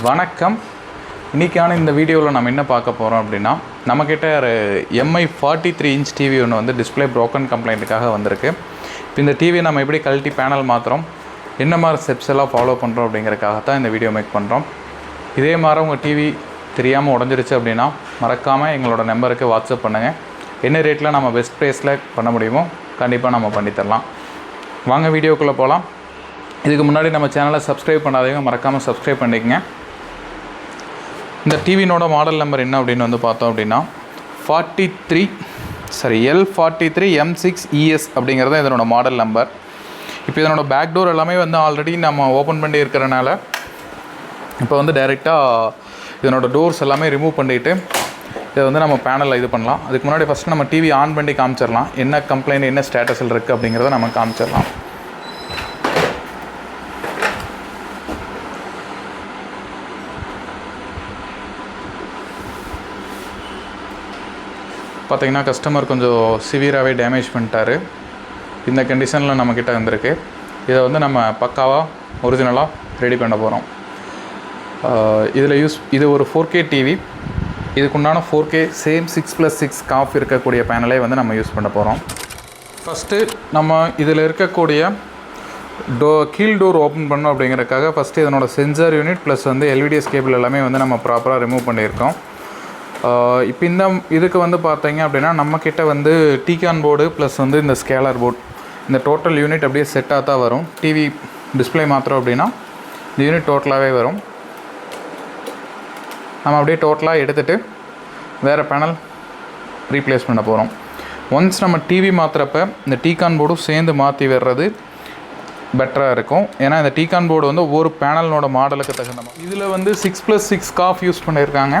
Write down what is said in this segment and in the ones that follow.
வணக்கம். இன்றைக்கான இந்த வீடியோவில் நம்ம என்ன பார்க்க போகிறோம் அப்படின்னா நம்மக்கிட்ட ஒரு Mi forty three inch TV ஒன்று வந்து டிஸ்பிளே ப்ரோக்கன் கம்ப்ளைண்ட்டுக்காக வந்திருக்கு. இப்போ இந்த டிவியை நம்ம எப்படி கழட்டி பேனல் மாற்றுறோம் என்ன மாதிரி ஸ்டெப்ஸ் எல்லாம் ஃபாலோ பண்ணுறோம் அப்படிங்கிறதுக்காக தான் இந்த வீடியோ மேக் பண்ணுறோம் இதே மாதிரி உங்கள் டிவி தெரியாமல் உடஞ்சிருச்சு அப்படின்னா மறக்காமல் எங்களோட நம்பருக்கு வாட்ஸ்அப் பண்ணுங்கள் என்ன ரேட்டில் நம்ம பெஸ்ட் ப்ரைஸில் பண்ண முடியுமோ கண்டிப்பாக நம்ம பண்ணித்தரலாம் வாங்க வீடியோக்குள்ளே போகலாம் இதுக்கு முன்னாடி நம்ம சேனலை சப்ஸ்கிரைப் பண்ணாதவங்க மறக்காமல் சப்ஸ்கிரைப் பண்ணிக்கங்க. இந்த டிவினோட மாடல் நம்பர் என்ன அப்படின்னு வந்து பார்த்தோம் அப்படின்னா forty three sorry L forty three M six ES அப்படிங்கிறது தான் இதனோட மாடல் நம்பர் இப்போ இதனோட பேக் டோர் எல்லாமே வந்து ஆல்ரெடி நம்ம ஓப்பன் பண்ணி இருக்கிறனால இப்போ வந்து டைரெக்டாக இதனோட டோர்ஸ் எல்லாமே ரிமூவ் பண்ணிவிட்டு இதை வந்து நம்ம பேனலில் இது பண்ணலாம். அதுக்கு முன்னாடி ஃபஸ்ட்டு நம்ம டிவி ஆன் பண்ணி காமிச்சிடலாம். என்ன கம்ப்ளைண்ட் என்ன ஸ்டேட்டஸில் இருக்குது அப்படிங்கிறத நம்ம காமிச்சிடலாம். பார்த்திங்கன்னா கஸ்டமர் கொஞ்சம் சிவியராகவே டேமேஜ் பண்ணிட்டாரு. இந்த கண்டிஷனில் நம்மக்கிட்ட வந்திருக்கு. இதை வந்து நம்ம பக்காவாக ஒரிஜினலாக ரெடி பண்ண போகிறோம் இதில் யூஸ் இது ஒரு four K TV இதுக்குண்டான four K same six plus six COF இருக்கக்கூடிய பேனலே வந்து நம்ம யூஸ் பண்ண போகிறோம் ஃபஸ்ட்டு நம்ம இதில் இருக்கக்கூடிய டோ கீழ் டோர் ஓப்பன் பண்ணோம் அப்படிங்கிறதுக்காக ஃபஸ்ட்டு இதனோட சென்சார் யூனிட் ப்ளஸ் வந்து எல்விடிஎஸ் கேபிள் எல்லாமே வந்து நம்ம ப்ராப்பராக ரிமூவ் பண்ணியிருக்கோம். இப்போ இந்த இதுக்கு வந்து பார்த்தீங்க அப்படின்னா நம்மக்கிட்ட வந்து டீகான் போர்டு ப்ளஸ் வந்து இந்த ஸ்கேலர் போர்டு இந்த டோட்டல் யூனிட் அப்படியே செட்டாக தான் வரும். டிவி டிஸ்ப்ளே மாத்திரம் அப்படின்னா இந்த யூனிட் டோட்டலாகவே வரும். நம்ம அப்படியே டோட்டலாக எடுத்துகிட்டு வேறு பேனல் ரீப்ளேஸ் பண்ண போகிறோம் ஒன்ஸ் நம்ம டிவி மாற்றுறப்ப இந்த டீகான் போர்டும் சேர்ந்து மாற்றி வர்றது பெட்டராக இருக்கும். ஏன்னா இந்த டீகான் போர்டு வந்து ஒவ்வொரு பேனலோட மாடலுக்கு தகுந்த மாதிரி. இதில் வந்து six plus six COF use பண்ணியிருக்காங்க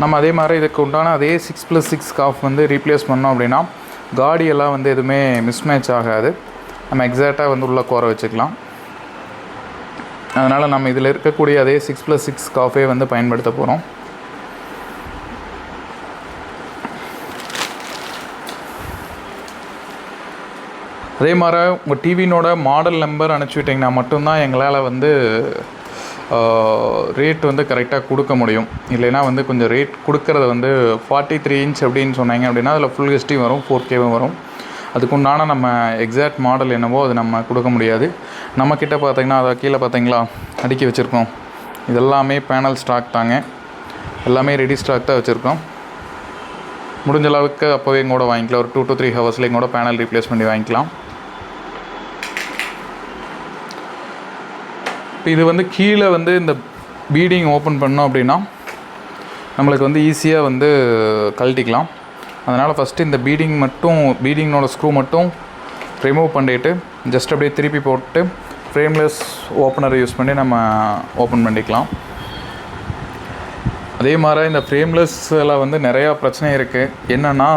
நம்ம அதே மாதிரி இதுக்கு உண்டான அதே சிக்ஸ் ப்ளஸ் சிக்ஸ் காஃப் வந்து ரீப்ளேஸ் பண்ணோம் அப்படின்னா காடியெல்லாம் வந்து எதுவுமே மிஸ்மேட்ச் ஆகாது. நம்ம எக்ஸாக்டாக வந்து உள்ளே கோர வச்சுக்கலாம். அதனால் நம்ம இதில் இருக்கக்கூடிய அதே சிக்ஸ் ப்ளஸ் சிக்ஸ் காஃபே வந்து பயன்படுத்த போகிறோம் அதே மாதிரி உங்கள் டிவினோட மாடல் நம்பர் அனுப்பிச்சி விட்டிங்கன்னா மட்டும்தான் எங்களால் வந்து ரேட் வந்து கரெக்டாக கொடுக்க முடியும். இல்லைன்னா வந்து கொஞ்சம் ரேட் கொடுக்கறத வந்து ஃபார்ட்டி த்ரீ இன்ச் அப்படின்னு சொன்னாங்க அப்படின்னா அதில் ஃபுல் ஹெச்டி வரும் ஃபோர் கேவும் வரும். அதுக்குண்டான நம்ம எக்ஸாக்ட் மாடல் என்னவோ அது நம்ம கொடுக்க முடியாது. நம்மக்கிட்ட பார்த்தீங்கன்னா அதை கீழே பார்த்தீங்களா அடுக்கி வச்சுருக்கோம். இதெல்லாமே பேனல் ஸ்டாக் தாங்க. எல்லாமே ரெடி ஸ்டாக் தான் வச்சுருக்கோம். முடிஞ்ச அளவுக்கு அப்போவே கூட வாங்கிக்கலாம். ஒரு டூ டு த்ரீ ஹவர்ஸில் கூட பேனல் ரீப்ளேஸ் பண்ணி வாங்கிக்கலாம். இப்போ இது வந்து கீழே வந்து இந்த பீடிங் ஓப்பன் பண்ணோம் அப்படின்னா நம்மளுக்கு வந்து ஈஸியாக வந்து கழட்டிக்கலாம். அதனால் ஃபஸ்ட்டு இந்த பீடிங் மட்டும் பீடிங்கோட ஸ்க்ரூ மட்டும் ரிமூவ் பண்ணிட்டு ஜஸ்ட் அப்படியே திருப்பி போட்டு ஃப்ரேம்லெஸ் ஓப்பனரை யூஸ் பண்ணி நம்ம ஓப்பன் பண்ணிக்கலாம். அதே மாதிரி இந்த ஃப்ரேம்லெஸ்ஸில் வந்து நிறையா பிரச்சனை இருக்குது என்னென்னா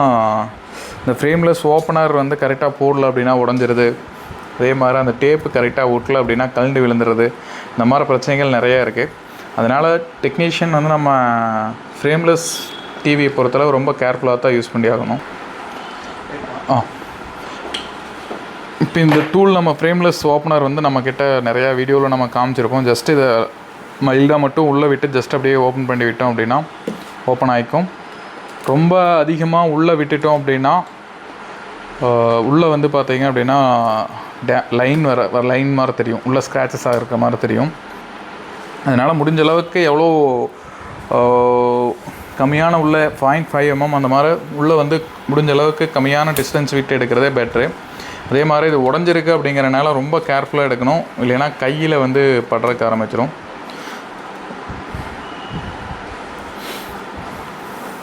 இந்த ஃப்ரேம்லெஸ் ஓப்பனர் வந்து கரெக்டாக போடல அப்படின்னா உடஞ்சிருது. அதே மாதிரி அந்த டேப்பு கரெக்டாக ஒட்டல அப்படின்னா கழண்டு விழுந்துருது. இந்த மாதிரி பிரச்சனைகள் நிறையா இருக்குது அதனால் டெக்னீஷியன் வந்து நம்ம ஃப்ரேம்லெஸ் டிவியை பொறுத்தளவு ரொம்ப கேர்ஃபுல்லாக தான் யூஸ் பண்ணி ஆகணும். ஆ. இப்போ இந்த டூல் நம்ம ஃப்ரேம்லெஸ் ஓப்பனர் வந்து நம்மக்கிட்ட நிறையா வீடியோவில் நம்ம காமிச்சிருப்போம். ஜஸ்ட் இதை மைல்டாக மட்டும் உள்ளே விட்டு ஜஸ்ட் அப்படியே ஓப்பன் பண்ணி விட்டோம் அப்படின்னா ஓப்பன் ஆகிக்கும் ரொம்ப அதிகமாக உள்ளே விட்டுட்டோம் அப்படின்னா உள்ளே வந்து பார்த்தீங்க அப்படின்னா டே லைன் வர வர லைன் மாதிரி தெரியும். உள்ளே ஸ்க்ராச்சஸாக இருக்கிற மாதிரி தெரியும். அதனால் முடிஞ்ச அளவுக்கு எவ்வளோ கம்மியான உள்ள பாயிண்ட் ஃபைவ் எம்எம் அந்த மாதிரி உள்ளே வந்து முடிஞ்ச அளவுக்கு கம்மியான டிஸ்டன்ஸ் விட்டு எடுக்கிறதே பெட்ரு அதே மாதிரி இது உடஞ்சிருக்கு அப்படிங்கிறனால ரொம்ப கேர்ஃபுல்லாக எடுக்கணும். இல்லைன்னா கையில் வந்து படுறதுக்கு ஆரம்பிச்சிடும்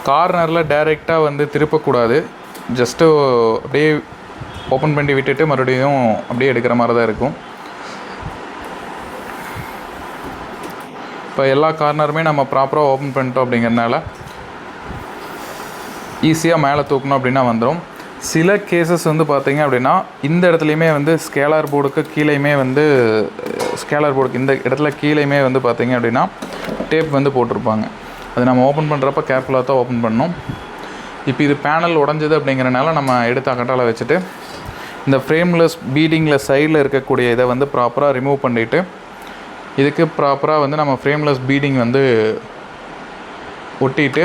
கார்னரில் டைரெக்டாக வந்து திருப்பக்கூடாது. ஜஸ்ட்டு அப்படியே ஓப்பன் பண்ணி விட்டுட்டு மறுபடியும் அப்படியே எடுக்கிற மாதிரி தான் இருக்கும். இப்போ எல்லா கார்னருமே நம்ம ப்ராப்பராக ஓப்பன் பண்ணிட்டோம் அப்படிங்கிறனால ஈஸியாக மேலே தூக்கணும் அப்படின்னா வந்துடும் சில கேசஸ் வந்து பார்த்தீங்க அப்படின்னா இந்த இடத்துலையுமே வந்து ஸ்கேலார் போர்டுக்கு கீழேயுமே வந்து ஸ்கேலார் போர்டுக்கு இந்த இடத்துல கீழேயுமே வந்து பார்த்தீங்க அப்படின்னா டேப் வந்து போட்டிருப்பாங்க. அது நம்ம ஓப்பன் பண்ணுறப்ப கேர்ஃபுல்லாக தான் ஓப்பன் பண்ணணும். இப்போ இது பேனல் உடஞ்சது அப்படிங்கிறனால நம்ம எடுத்து அகட்டால வச்சுட்டு இந்த ஃப்ரேம்லெஸ் பீடிங்கில் சைடில் இருக்கக்கூடிய இதை வந்து ப்ராப்பராக ரிமூவ் பண்ணிவிட்டு இதுக்கு ப்ராப்பராக வந்து நம்ம ஃப்ரேம்லெஸ் பீடிங் வந்து ஒட்டிட்டு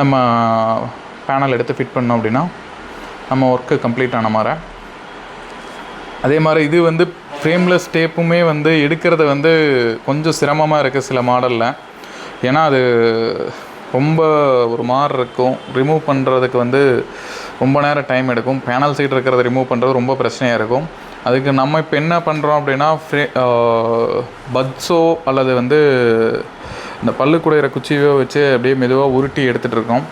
நம்ம பேனல் எடுத்து ஃபிட் பண்ணோம் அப்படின்னா நம்ம ஒர்க்கு கம்ப்ளீட் ஆன மாதிரி. அதே மாதிரி இது வந்து ஃப்ரேம்லெஸ் டேப்புமே வந்து எடுக்கிறது வந்து கொஞ்சம் சிரமமாக இருக்குது சில மாடலில் ஏன்னா அது ரொம்ப ஒரு மாதிரி இருக்கும். ரிமூவ் பண்ணுறதுக்கு வந்து ரொம்ப நேரம் டைம் எடுக்கும். பேனல் சைடு இருக்கிறத ரிமூவ் பண்ணுறது ரொம்ப பிரச்சனையாக இருக்கும். அதுக்கு நம்ம இப்போ என்ன பண்ணுறோம் அப்படின்னா ஃப்ரே பட்ஸோ அல்லது வந்து இந்த பல்லு குடையிற குச்சியோ வச்சு அப்படியே மெதுவாக உருட்டி எடுத்துகிட்டு இருக்கோம்.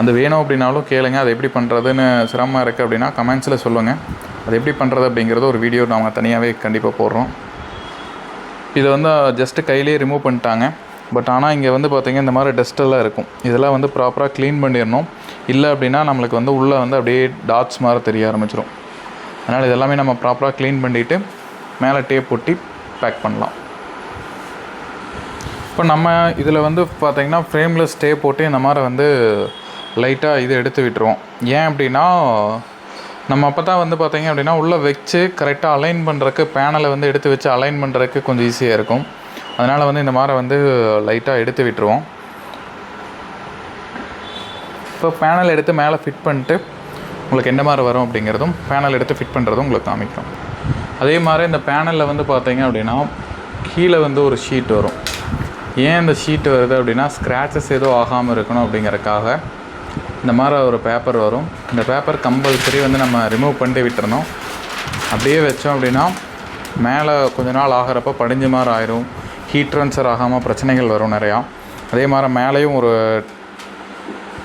அது வேணும் அப்படின்னாலும் கேளுங்க அது எப்படி பண்ணுறதுன்னு சிரமமாக இருக்குது அப்படின்னா கமெண்ட்ஸில் சொல்லுங்கள் அது எப்படி பண்ணுறது அப்படிங்கிறது ஒரு வீடியோ நாங்கள் தனியாகவே கண்டிப்பாக போடுறோம். இதை வந்து ஜஸ்ட்டு கையிலேயே ரிமூவ் பண்ணிட்டாங்க. பட் ஆனால் இங்கே வந்து பார்த்திங்கன்னா இந்த மாதிரி டஸ்ட்டெல்லாம் இருக்கும். இதெல்லாம் வந்து ப்ராப்பராக க்ளீன் பண்ணிடணும். இல்லை அப்படின்னா நம்மளுக்கு வந்து உள்ளே வந்து அப்படியே டாட்ஸ் மாதிரி தெரிய ஆரம்பிச்சிடும் அதனால் இதெல்லாமே நம்ம ப்ராப்பராக க்ளீன் பண்ணிவிட்டு மேலே டேப் ஒட்டி பேக் பண்ணலாம். இப்போ நம்ம இதில் வந்து பார்த்திங்கன்னா ஃப்ரேம்லெஸ் டேப் போட்டு இந்த மாதிரி வந்து லைட்டாக இது எடுத்து விட்டுருவோம். ஏன் அப்படின்னா நம்ம அப்போ தான் வந்து பார்த்திங்க அப்படின்னா உள்ளே வச்சு கரெக்டாக அலைன் பண்ணுறதுக்கு பேனலை வந்து எடுத்து வச்சு அலைன் பண்ணுறதுக்கு கொஞ்சம் ஈஸியாக இருக்கும். அதனால் வந்து இந்த மாதிரி வந்து லைட்டாக எடுத்து விட்டுருவோம். இப்போ பேனல் எடுத்து மேலே ஃபிட் பண்ணிட்டு உங்களுக்கு என்ன மாதிரி வரும் அப்படிங்கிறதும் பேனல் எடுத்து ஃபிட் பண்ணுறதும் உங்களுக்கு காமிக்கும் அதே மாதிரி இந்த பேனலில் வந்து பார்த்தீங்க அப்படின்னா கீழே வந்து ஒரு ஷீட் வரும். ஏன் இந்த ஷீட் வருது அப்படின்னா ஸ்க்ராச்சஸ் எதுவும் ஆகாமல் இருக்கணும் அப்படிங்கிறக்காக இந்த மாதிரி ஒரு பேப்பர் வரும். இந்த பேப்பர் கம்பல்சரி வந்து நம்ம ரிமூவ் பண்ணிட்டு விட்டுறணும். அப்படியே வச்சோம் அப்படின்னா மேலே கொஞ்ச நாள் ஆகிறப்ப படிஞ்ச மாதிரி ஆயிரும். ஹீட் ட்ரான்ஸ்ஃபர் ஆகாமல் பிரச்சனைகள் வரும் நிறையா. அதே மாதிரி மேலேயும் ஒரு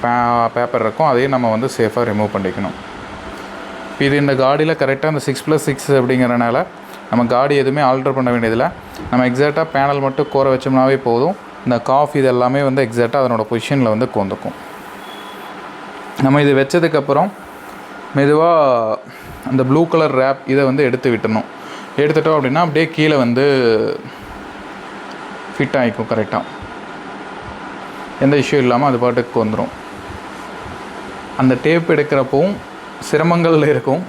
பே பேப்பர் இருக்கும். அதையும் நம்ம வந்து சேஃபாக ரிமூவ் பண்ணிக்கணும். இது இந்த காடியில் கரெக்டாக அந்த சிக்ஸ் ப்ளஸ் சிக்ஸ் அப்படிங்கிறனால நம்ம காடி எதுவுமே ஆல்டர் பண்ண வேண்டியதில்லை. நம்ம எக்ஸாக்டாக பேனல் மட்டும் கோர வச்சோம்னாவே போதும். இந்த காஃப் இது எல்லாமே வந்து எக்ஸாக்டாக அதனோட பொசிஷனில் வந்து கோந்துக்கும். நம்ம இது வச்சதுக்கப்புறம் மெதுவாக அந்த ப்ளூ கலர் ரேப் இதை வந்து எடுத்து விட்டணும் எடுத்துட்டோம் அப்படின்னா அப்படியே கீழே வந்து ஃபிட் ஆகிக்கும் கரெக்டாக எந்த இஷ்யூ இல்லாமல் அது பாட்டுக்கு வந்துடும் அந்த டேப் எடுக்கிறப்பவும் சிரமங்கள் இருக்கும்.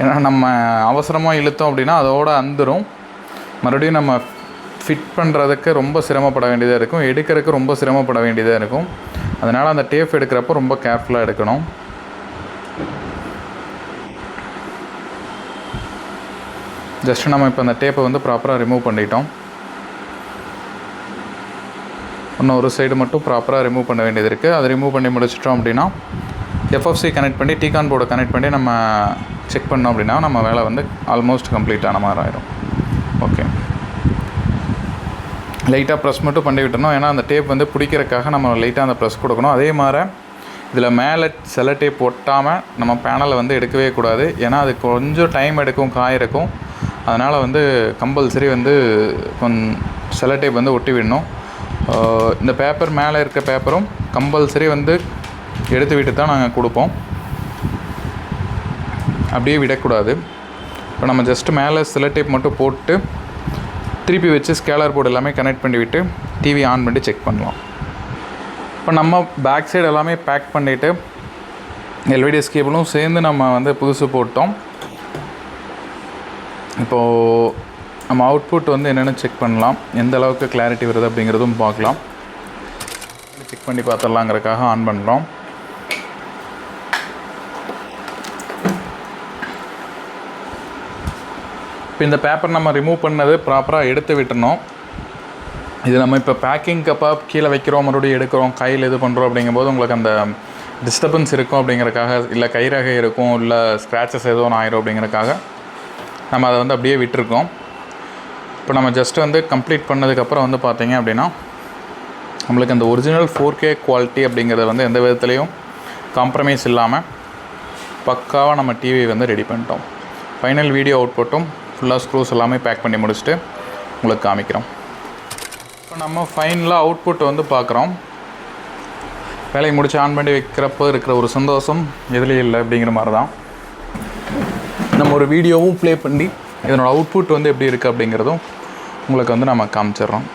ஏன்னா நம்ம அவசரமாக இழுத்தோம் அப்படின்னா அதோட அந்துரும். மறுபடியும் நம்ம ஃபிட் பண்ணுறதுக்கு ரொம்ப சிரமப்பட வேண்டியதாக இருக்கும். எடுக்கிறதுக்கு ரொம்ப சிரமப்பட வேண்டியதாக இருக்கும். அதனால் அந்த டேப் எடுக்கிறப்போ ரொம்ப கேர்ஃபுல்லாக எடுக்கணும். ஜஸ்ட் நம்ம இப்போ அந்த டேப்பை வந்து ப்ராப்பராக ரிமூவ் பண்ணிட்டோம். இன்னும் ஒரு சைடு மட்டும் ப்ராப்பராக ரிமூவ் பண்ண வேண்டியது இருக்குது அதை ரிமூவ் பண்ணி முடிச்சிட்டோம் அப்படின்னா எஃப்எஃப்சி கனெக்ட் பண்ணி டிகான் போர்டை கனெக்ட் பண்ணி நம்ம செக் பண்ணோம் அப்படின்னா நம்ம வேலை வந்து ஆல்மோஸ்ட் கம்ப்ளீட் ஆன மாதிரி ஆயிரும். ஓகே லைட்டாக ப்ரெஸ் மட்டும் பண்ணி விட்டணும் ஏன்னா அந்த டேப் வந்து பிடிக்கிறதுக்காக நம்ம லைட்டாக அந்த ப்ரெஸ் கொடுக்கணும். அதே மாதிரி இதில் மேலே செல டேப் ஒட்டாமல் நம்ம பேனலை வந்து எடுக்கவே கூடாது. ஏன்னா அது கொஞ்சம் டைம் எடுக்கும் காயிருக்கும் அதனால் வந்து கம்பல்சரி வந்து கொஞ்சம் செல டேப் வந்து ஒட்டி விடணும். இந்த பேப்பர் மேலே இருக்க பேப்பரும் கம்பல்சரி வந்து எடுத்து விட்டு தான் நாங்கள் கொடுப்போம். அப்படியே விடக்கூடாது. இப்போ நம்ம ஜஸ்ட் மேலே சில டேப் மட்டும் போட்டு திருப்பி வச்சு ஸ்கேலர் போர்டு எல்லாமே கனெக்ட் பண்ணிவிட்டு டிவி ஆன் பண்ணி செக் பண்ணலாம். இப்போ நம்ம பேக் சைடு எல்லாமே பேக் பண்ணிவிட்டு எல்விடிஎஸ் கேபிளும் சேர்ந்து நம்ம வந்து புதுசு போட்டோம். இப்போது நம்ம அவுட்புட் வந்து என்னென்னு செக் பண்ணலாம். எந்த அளவுக்கு கிளாரிட்டி வருது அப்படிங்கிறதும் பார்க்கலாம். செக் பண்ணி பார்த்துடலாங்கிறதுக்காக ஆன் பண்ணுறோம் இப்போ இந்த பேப்பர் நம்ம ரிமூவ் பண்ணது ப்ராப்பராக எடுத்து விட்டுறணும். இது நம்ம இப்போ பேக்கிங் கப்பாக கீழே வைக்கிறோம் மறுபடியும் எடுக்கிறோம் கையில் இது பண்ணுறோம் அப்படிங்கும்போது உங்களுக்கு அந்த டிஸ்டர்பன்ஸ் இருக்கும் அப்படிங்கிறக்காக இல்லை கைரகை இருக்கும் இல்லை ஸ்க்ராச்சஸ் எதுவும் ஒன்று ஆயிரும் அப்படிங்கிறக்காக நம்ம அதை வந்து அப்படியே விட்டுருக்கோம். இப்போ நம்ம ஜஸ்ட் வந்து கம்ப்ளீட் பண்ணதுக்கப்புறம் வந்து பார்த்தீங்க அப்படின்னா நம்மளுக்கு அந்த ஒரிஜினல் ஃபோர் கே குவாலிட்டி அப்படிங்கிறத வந்து எந்த விதத்துலேயும் காம்ப்ரமைஸ் இல்லாமல் பக்காவாக நம்ம டிவி வந்து ரெடி பண்ணிட்டோம். ஃபைனல் வீடியோ அவுட்புட்டும் ஃபுல்லாக ஸ்க்ரூஸ் எல்லாமே பேக் பண்ணி முடிச்சுட்டு உங்களுக்கு காமிக்கிறோம். இப்போ நம்ம ஃபைனலாக அவுட்புட் வந்து பார்க்குறோம். வேலையை முடிச்சு ஆன் பண்ணி வைக்கிறப்போ இருக்கிற ஒரு சந்தோஷம் எதுலேயும் இல்லை அப்படிங்கிற மாதிரி தான் நம்ம ஒரு வீடியோவும் ப்ளே பண்ணி இதனோட அவுட்புட் வந்து எப்படி இருக்குது அப்படிங்கிறதும் உங்களுக்கு வந்து நம்ம காமிச்சிடுறோம்.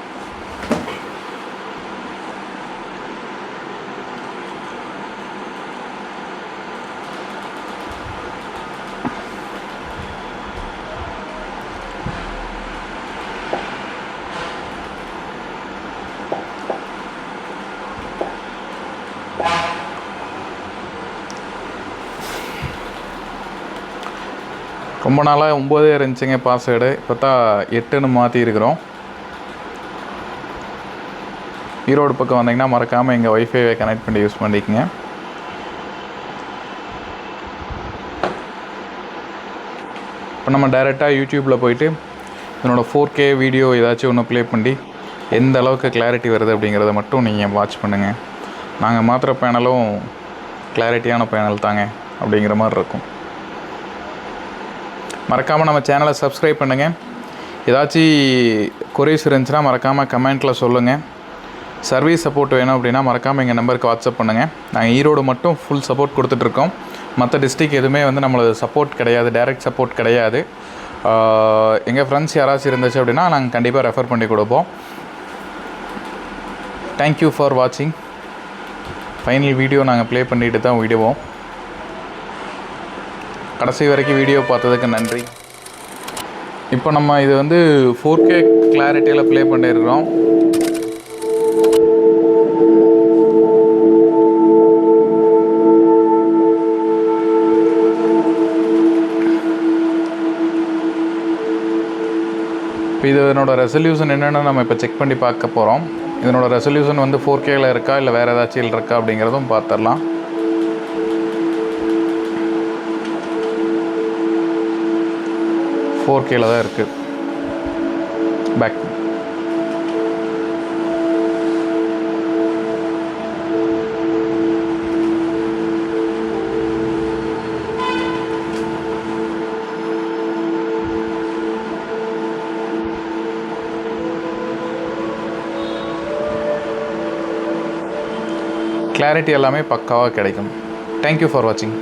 ரொம்ப நாளாக ஒம்போதே இருந்துச்சுங்க பாஸ்வேர்டு பார்த்தா எட்டுன்னு மாற்றிருக்கிறோம் ஈரோடு பக்கம் வந்தீங்கன்னா மறக்காமல் எங்கள் ஒய்ஃபைவை கனெக்ட் பண்ணி யூஸ் பண்ணிக்கங்க. இப்போ நம்ம டைரெக்டாக யூடியூப்பில் போயிட்டு இதனோட ஃபோர் கே வீடியோ ஏதாச்சும் ஒன்று ப்ளே பண்ணி எந்த அளவுக்கு கிளாரிட்டி வருது அப்படிங்கிறத மட்டும் நீங்கள் வாட்ச் பண்ணுங்கள் நாங்கள் மாத்திர பேனலும் கிளாரிட்டியான பேனல் தாங்க அப்படிங்கிற மாதிரி இருக்கும். மறக்காமல் நம்ம சேனலை சப்ஸ்கிரைப் பண்ணுங்கள் ஏதாச்சும் குறைஸ் இருந்துச்சுன்னா மறக்காமல் கமெண்ட்டில் சொல்லுங்கள் சர்வீஸ் சப்போர்ட் வேணும் அப்படின்னா மறக்காமல் எங்கள் நம்பருக்கு வாட்ஸ்அப் பண்ணுங்கள் நாங்கள் ஈரோடு மட்டும் ஃபுல் சப்போர்ட் கொடுத்துட்ருக்கோம் மற்ற டிஸ்ட்ரிக் எதுவுமே வந்து நம்மளது சப்போர்ட் கிடையாது டைரக்ட் சப்போர்ட் கிடையாது. எங்கள் ஃப்ரெண்ட்ஸ் யாராச்சும் இருந்துச்சு அப்படின்னா நாங்கள் கண்டிப்பாக ரெஃபர் பண்ணி கொடுப்போம். தேங்க்யூ ஃபார் வாட்சிங் ஃபைனல் வீடியோ நாங்கள் ப்ளே பண்ணிட்டு தான் விடுவோம். கடைசி வரைக்கும் வீடியோ பார்த்ததுக்கு நன்றி. இப்போ நம்ம இது வந்து ஃபோர் கே கிளாரிட்டியில் ப்ளே பண்ணிடுறோம் இப்போ இது இதனோட ரெசல்யூஷன் என்னென்னு நம்ம இப்போ செக் பண்ணி பார்க்க போகிறோம் இதனோட ரெசல்யூஷன் வந்து ஃபோர் கேல இருக்கா? இல்லை வேறு ஏதாச்சும் இருக்கா அப்படிங்கிறதும் பார்த்துடலாம். ஃபோர் கேல தான் இருக்குது பேக் கிளாரிட்டி எல்லாமே பக்காவாக கிடைக்கும். தேங்க்யூ ஃபார் வாட்சிங்